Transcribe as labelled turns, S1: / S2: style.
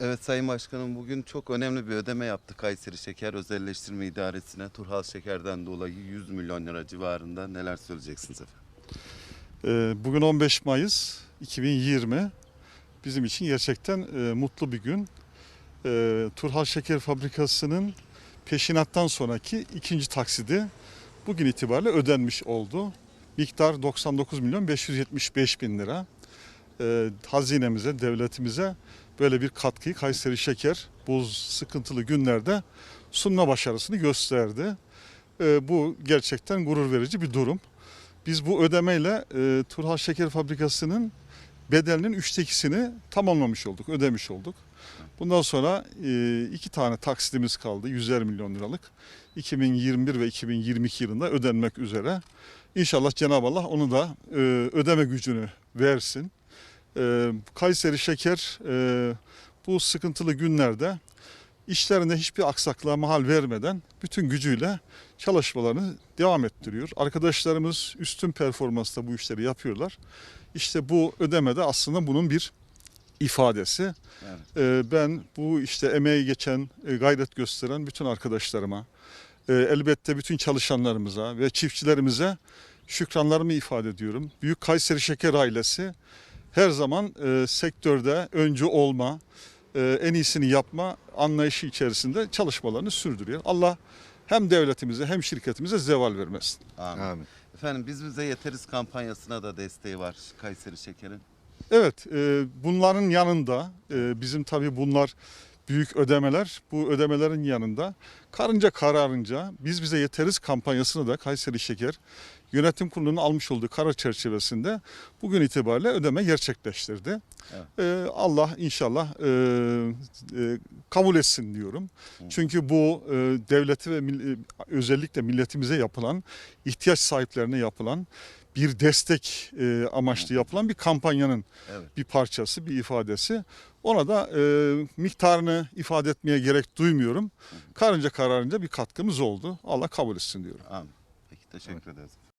S1: Evet Sayın Başkanım bugün çok önemli bir ödeme yaptı Kayseri Şeker Özelleştirme İdaresi'ne. Turhal Şeker'den dolayı 100 milyon lira civarında neler söyleyeceksiniz efendim?
S2: Ee, Bugün 15 Mayıs 2020. Bizim için gerçekten e, mutlu bir gün. Ee, Turhal Şeker Fabrikası'nın peşinattan sonraki ikinci taksidi bugün itibariyle ödenmiş oldu. Miktar 99 milyon 575 bin lira. Ee, hazinemize, devletimize böyle bir katkıyı Kayseri Şeker bu sıkıntılı günlerde sunma başarısını gösterdi. Ee, bu gerçekten gurur verici bir durum. Biz bu ödemeyle e, Turhal Şeker Fabrikası'nın bedelinin üçte ikisini tamamlamış olduk, ödemiş olduk. Bundan sonra e, iki tane taksidimiz kaldı, 100'er milyon liralık. 2021 ve 2022 yılında ödenmek üzere. İnşallah Cenab-ı Allah onu da e, ödeme gücünü versin. E, Kayseri Şeker e, bu sıkıntılı günlerde işlerinde hiçbir aksaklığa mahal vermeden bütün gücüyle çalışmalarını devam ettiriyor. Arkadaşlarımız üstün performansla bu işleri yapıyorlar. İşte bu ödemede aslında bunun bir ifadesi.
S1: Evet.
S2: Ee, Ben bu işte emeği geçen, e, gayret gösteren bütün arkadaşlarıma, e, elbette bütün çalışanlarımıza ve çiftçilerimize şükranlarımı ifade ediyorum. Büyük Kayseri Şeker ailesi her zaman e, sektörde öncü olma, e, en iyisini yapma anlayışı içerisinde çalışmalarını sürdürüyor. Allah hem devletimize hem şirketimize zeval vermesin.
S1: Amin.
S3: Amin.
S1: Efendim biz bize yeteriz kampanyasına da desteği var Kayseri Şeker'in.
S2: Evet, e, bunların yanında e, bizim tabii bunlar büyük ödemeler. Bu ödemelerin yanında karınca kararınca biz bize yeteriz kampanyasını da Kayseri Şeker Yönetim Kurulu'nun almış olduğu karar çerçevesinde bugün itibariyle ödeme gerçekleştirdi.
S1: Evet.
S2: E, Allah inşallah e, e, kabul etsin diyorum. Çünkü bu e, devleti ve mil- e, özellikle milletimize yapılan, ihtiyaç sahiplerine yapılan bir destek e, amaçlı yapılan bir kampanyanın
S1: Evet.
S2: bir parçası, bir ifadesi. Ona da e, miktarını ifade etmeye gerek duymuyorum. Karınca kararınca bir katkımız oldu. Allah kabul etsin diyorum.
S1: Amin. Peki teşekkür ederiz.